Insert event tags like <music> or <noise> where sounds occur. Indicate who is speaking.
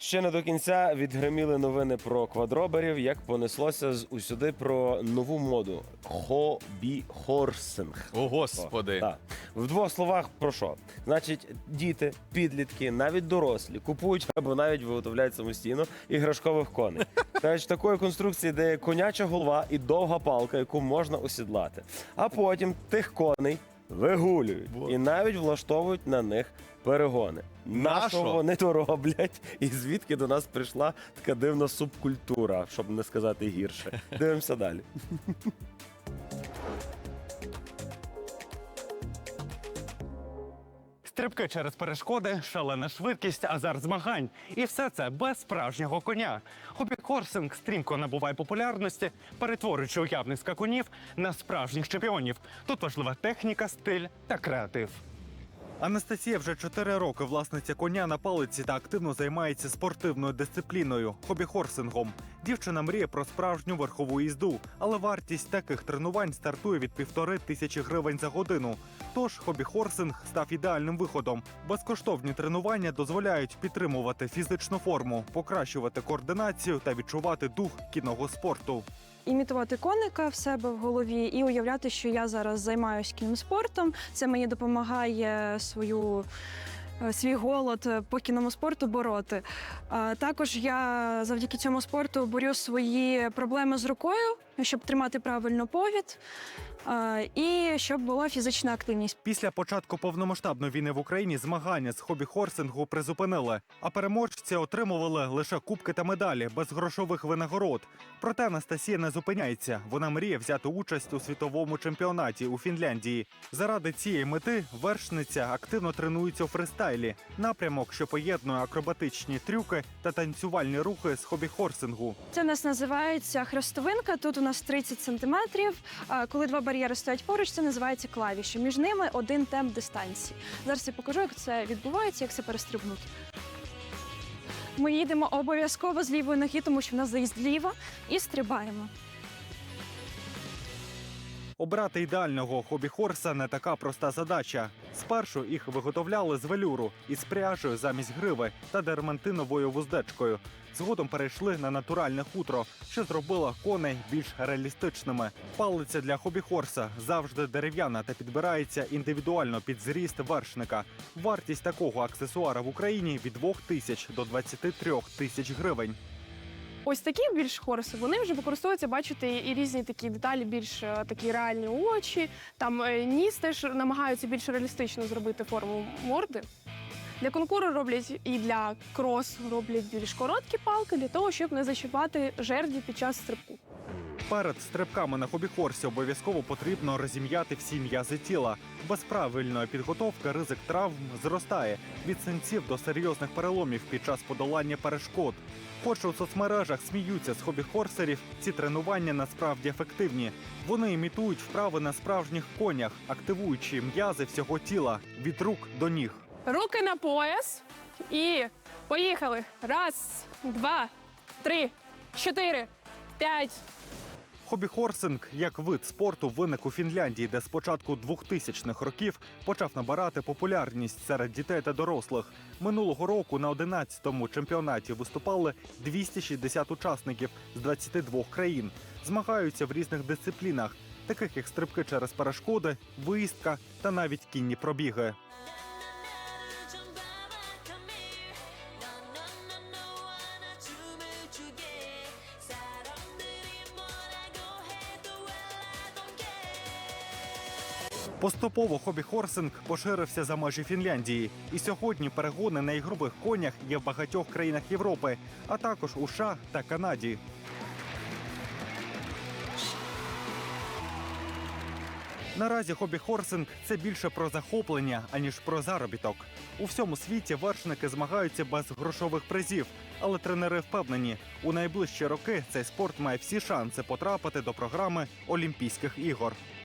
Speaker 1: Ще не до кінця відгриміли новини про квадроберів, як понеслося з усюди про нову моду хобі-хорсинг.
Speaker 2: О, господи.
Speaker 1: Так. В двох словах про що? Значить, діти, підлітки, навіть дорослі купують або навіть виготовляють самостійно іграшкових коней. <laughs> Кажуть, такої конструкції, де є коняча голова і довга палка, яку можна осідлати. А потім тих коней вигулюють і навіть влаштовують на них перегони. Нащо
Speaker 2: На
Speaker 1: що
Speaker 2: що?
Speaker 1: вони то роблять? І звідки до нас прийшла така дивна субкультура, щоб не сказати гірше. Дивимося далі.
Speaker 3: Стрибки через перешкоди, шалена швидкість, азарт змагань. І все це без справжнього коня. Хобі-корсинг стрімко набуває популярності, перетворюючи уявних скакунів на справжніх чемпіонів. Тут важлива техніка, стиль та креатив. Анастасія вже 4 роки власниця коня на палиці та активно займається спортивною дисципліною хобі-хорсингом. Дівчина мріє про справжню верхову їзду, але вартість таких тренувань стартує від півтори тисячі гривень за годину. Тож хобі-хорсинг став ідеальним виходом. Безкоштовні тренування дозволяють підтримувати фізичну форму, покращувати координацію та відчувати дух кінного спорту.
Speaker 4: імітувати коника в себе в голові і уявляти, що я зараз займаюся кінним спортом. Це мені допомагає свою. Е, Свій голод е, по кінному спорту бороти. Також я завдяки цьому спорту борю свої проблеми з рукою, щоб тримати правильно повід, е, і щоб була фізична активність.
Speaker 3: Після початку повномасштабної війни в Україні змагання з хобі-хорсингу призупинили, а переможці отримували лише кубки та медалі без грошових винагород. Проте Анастасія не зупиняється. Вона мріє взяти участь у світовому чемпіонаті у Фінляндії. Заради цієї мети вершниця активно тренується у фристайлі, напрямок, що поєднує акробатичні трюки та танцювальні рухи з хобі-хорсингу.
Speaker 4: Це у нас називається хрестовинка. Тут у нас 30 сантиметрів. Коли два бар'єри стоять поруч, це називається клавіші. Між ними один темп дистанції. Зараз я покажу, як це відбувається, як це перестрибнути. Ми їдемо обов'язково з лівої ноги, тому що в нас заїзд ліва, і стрибаємо.
Speaker 3: Обрати ідеального хобі-хорса не така проста задача. Спершу їх виготовляли з велюру із пряжею замість гриви та дермантиновою вуздечкою. Згодом перейшли на натуральне хутро, що зробило коней більш реалістичними. Палиця для хобі-хорса завжди дерев'яна та підбирається індивідуально під зріст вершника. Вартість такого аксесуара в Україні від 2 тисяч до 23 тисяч гривень.
Speaker 5: Ось такі більш хорси, вони вже використовуються, бачите, і різні такі деталі, більш е, такі реальні очі. Там е, ніс теж намагаються більш реалістично зробити форму морди. Для конкуру роблять і для крос роблять більш короткі палки для того, щоб не зачіпати жерді під час стрибку.
Speaker 3: Перед стрибками на хобі-хорсі обов'язково потрібно розім'яти всі м'язи тіла. Без правильної підготовки ризик травм зростає від синців до серйозних переломів під час подолання перешкод. Хоч у соцмережах сміються з хобі-хорсерів, ці тренування насправді ефективні. Вони імітують вправи на справжніх конях, активуючи м'язи всього тіла від рук до ніг.
Speaker 5: Руки на пояс і поїхали. Раз, два, три, чотири, п'ять.
Speaker 3: Хобі-хорсинг як вид спорту виник у Фінляндії, де з початку 2000-х років почав набирати популярність серед дітей та дорослих. Минулого року на 11-му чемпіонаті виступали 260 учасників з 22 країн. Змагаються в різних дисциплінах, таких як стрибки через перешкоди, виїздка та навіть кінні пробіги. Поступово хобі-хорсинг поширився за межі Фінляндії, і сьогодні перегони на ігрових конях є в багатьох країнах Європи, а також у США та Канаді. Наразі хобі-хорсинг це більше про захоплення, аніж про заробіток. У всьому світі вершники змагаються без грошових призів, але тренери впевнені, у найближчі роки цей спорт має всі шанси потрапити до програми Олімпійських ігор.